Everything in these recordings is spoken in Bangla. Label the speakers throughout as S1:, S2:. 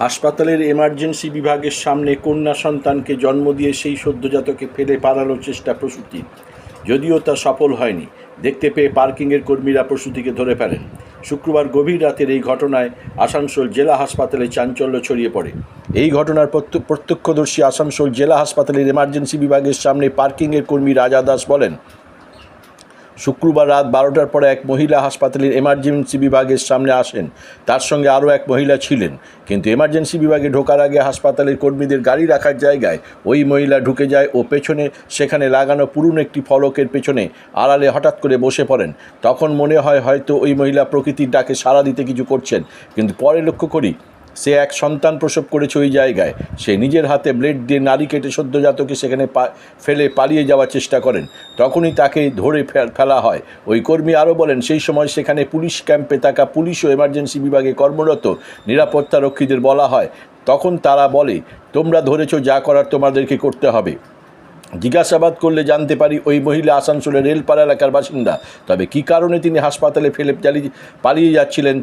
S1: হাসপাতালের এমার্জেন্সি বিভাগের সামনে কন্যা সন্তানকে জন্ম দিয়ে সেই সদ্যজাতকে ফেলে পালানোর চেষ্টা প্রসূতির যদিও তা সফল হয়নি। দেখতে পেয়ে পার্কিংয়ের কর্মীরা প্রসূতিকে ধরে ফেলেন। শুক্রবার গভীর রাতের এই ঘটনায় আসানসোল জেলা হাসপাতালে চাঞ্চল্য ছড়িয়ে পড়ে। এই ঘটনার প্রত্য- প্রত্যক্ষদর্শী আসানসোল জেলা হাসপাতালের এমার্জেন্সি বিভাগের সামনে পার্কিংয়ের কর্মী রাজা দাস বলেন শুক্রবার রাত বারোটার পরে এক মহিলা হাসপাতালের এমার্জেন্সি বিভাগের সামনে আসেন। তার সঙ্গে আরও এক মহিলা ছিলেন। কিন্তু এমার্জেন্সি বিভাগে ঢোকার আগে হাসপাতালের কর্মীদের গাড়ি রাখার জায়গায় ওই মহিলা ঢুকে যায় ও পেছনে, সেখানে লাগানো পুরনো একটি ফলকের পেছনে আড়ালে হঠাৎ করে বসে পড়েন। তখন মনে হয় হয়তো ওই মহিলা প্রকৃতির ডাকে সাড়া দিতে কিছু করছেন। কিন্তু পরে লক্ষ্য করি সে এক সন্তান প্রসব করেছে ওই জায়গায়। সে নিজের হাতে ব্লেড দিয়ে নারী কেটে সদ্যজাতকে সেখানে ফেলে পালিয়ে যাওয়ার চেষ্টা করেন। তখনই তাকে ধরে ফেলা হয়। ওই কর্মী আরও বলেন, সেই সময় সেখানে পুলিশ ক্যাম্পে থাকা পুলিশ ও এমার্জেন্সি বিভাগে কর্মরত নিরাপত্তা রক্ষীদের বলা হয়। তখন তারা বলে, তোমরা ধরেছ যা করার তোমাদেরকে করতে হবে। জিজ্ঞাসাবাদ করলে জানতে পারি ওই মহিলা আসানসোলের রেলপাড়া এলাকার বাসিন্দা। তবে কী কারণে তিনি হাসপাতালে ফেলে, চালিয়ে, পালিয়ে যাচ্ছিলেন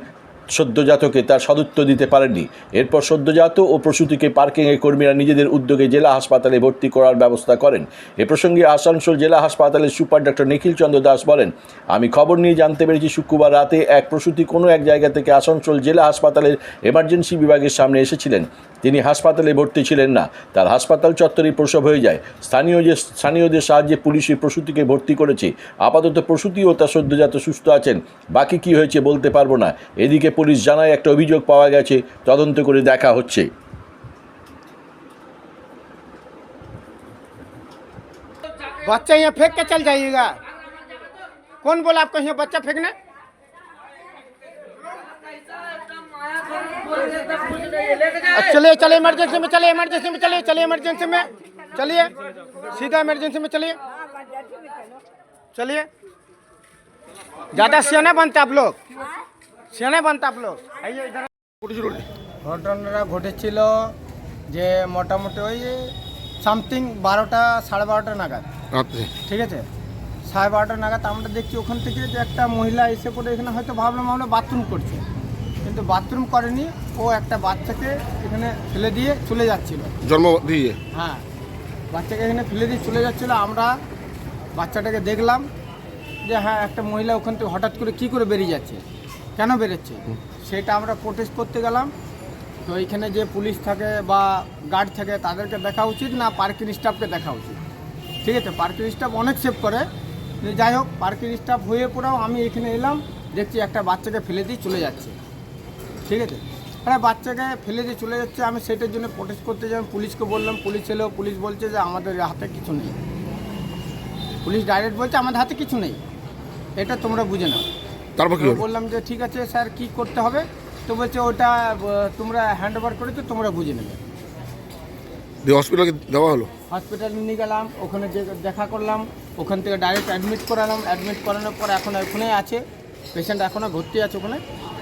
S1: সদ্যজাতকে তার সদুত্তর দিতে পারেননি। এরপর সদ্যজাত ও প্রসূতিকে পার্কিংয়ে কর্মীরা নিজেদের উদ্যোগে জেলা হাসপাতালে ভর্তি করার ব্যবস্থা করেন। এ প্রসঙ্গে আসানসোল জেলা হাসপাতালের সুপার ডক্টর নিখিল চন্দ্র দাস বলেন, আমি খবর নিয়ে জানতে পেরেছি শুক্রবার রাতে এক প্রসূতি কোনো এক জায়গা থেকে আসানসোল জেলা হাসপাতালের এমার্জেন্সি বিভাগের সামনে এসেছিলেন। তিনি হাসপাতালে ভর্তি ছিলেন না। তার হাসপাতাল চত্বরেই প্রসব হয়ে যায়। স্থানীয় যে, স্থানীয়দের সাহায্যে পুলিশ এই প্রসূতিকে ভর্তি করেছে। আপাতত প্রসূতি ও তার সদ্যজাত সুস্থ আছেন। বাকি কি হয়েছে বলতে পারব না। এদিকে পুলিশ জানায় একটা অভিযোগ পাওয়া গেছে তদন্ত করে দেখা হচ্ছে
S2: बच्चा यहाँ फेंक के चल जाइएगा कौन बोला आपको यहाँ बच्चा फेंकना अच्छा, चलिए चलिए इमरजेंसी में चलिए इमरजेंसी में चलिए चलिए इमरजेंसी में चलिए सीधा इमरजेंसी में चलिए चलिए ज़्यादा सियाना बनते आप लोग সেনে বান্তাপলো ঘটনাটা ঘটেছিল যে মোটামুটি ওই সামথিং বারোটা সাড়ে বারোটা নাগাদ। ঠিক আছে? সাড়ে বারোটা নাগাদ আমরা দেখছি ওখান থেকে যে একটা মহিলা এসে করে এখানে হয়তো ভাবলাম আমরা বাথরুম করছে। কিন্তু বাথরুম করেনি ও একটা বাচ্চাকে এখানে ফেলে দিয়ে চলে যাচ্ছিল।
S3: জন্ম দিয়ে?
S2: হ্যাঁ। বাচ্চাকে এখানে ফেলে দিয়ে চলে যাচ্ছিল। আমরা বাচ্চাটাকে দেখলাম যে হ্যাঁ একটা মহিলা ওখান থেকে হঠাৎ করে কি করে বেরিয়ে যাচ্ছে। কেন বেরোচ্ছে? সেটা আমরা প্রোটেস্ট করতে গেলাম। তো এইখানে যে পুলিশ থাকে বা গার্ড থাকে, তাদেরকে দেখা উচিত না পার্কিং স্টাফকে দেখা উচিত। ঠিক আছে পার্কিং স্টাফ অনেক সেভ করে। যাই হোক পার্কিং স্টাফ হয়ে পড়েও, আমি এখানে এলাম, দেখছি একটা বাচ্চাকে ফেলে দিয়ে চলে যাচ্ছে। ঠিক আছে? হ্যাঁ বাচ্চাকে ফেলে দিয়ে চলে যাচ্ছে, আমি সেটার জন্য প্রোটেস্ট করতে যাই পুলিশকে বললাম পুলিশ এলো পুলিশ বলছে যে আমাদের হাতে কিছু নেই। পুলিশ ডাইরেক্ট বলছে, আমাদের হাতে কিছু নেই। এটা তোমরা বুঝে নাও।
S3: তারপর কি
S2: বললাম যে ঠিক আছে স্যার কি করতে হবে? তো বলছে ওটা তোমরা হ্যান্ড ওভার করে তো তোমরা বুঝে নেবে।
S3: দিয়ে হসপিটালকে দেওয়া হলো?
S2: হসপিটাল নিয়ে গেলাম ওখানে যে দেখা করলাম ওখান থেকে ডাইরেক্ট অ্যাডমিট করালাম। অ্যাডমিট করানোর পর এখন ওখানেই আছে। পেশেন্ট এখনও ভর্তি আছে ওখানে।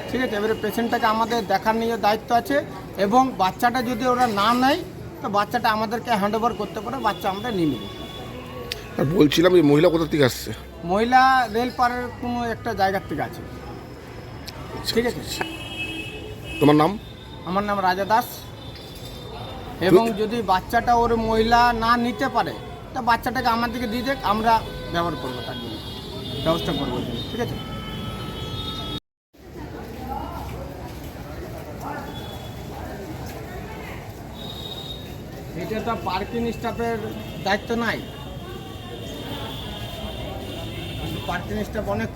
S2: ঠিক আছে এবারে পেশেন্টটাকে আমাদের দেখার নিয়ে দায়িত্ব আছে এবং বাচ্চাটা যদি ওরা না নেয় তো বাচ্চাটা আমাদেরকে হ্যান্ড ওভার করতে পারে বাচ্চা আমরা নিয়ে নেব।
S3: আর বলছিলাম যে মহিলা কোথা থেকে আসছে?
S2: মহিলা রেল পারের কোনো একটা জায়গার থেকে আছে। ঠিক আছে?
S3: তোমার নাম?
S2: আমার নাম রাজা দাস। এবং যদি বাচ্চাটা ওর মহিলা না নিতে পারে তা বাচ্চাটাকে আমাদেরকে দিয়ে দেখ আমরা ব্যবহার করব তার জন্য। ব্যবস্থা করব ঠিক আছে? এটা তো পার্কিং স্টাফের দায়িত্ব নাই। স্টাফ অনেক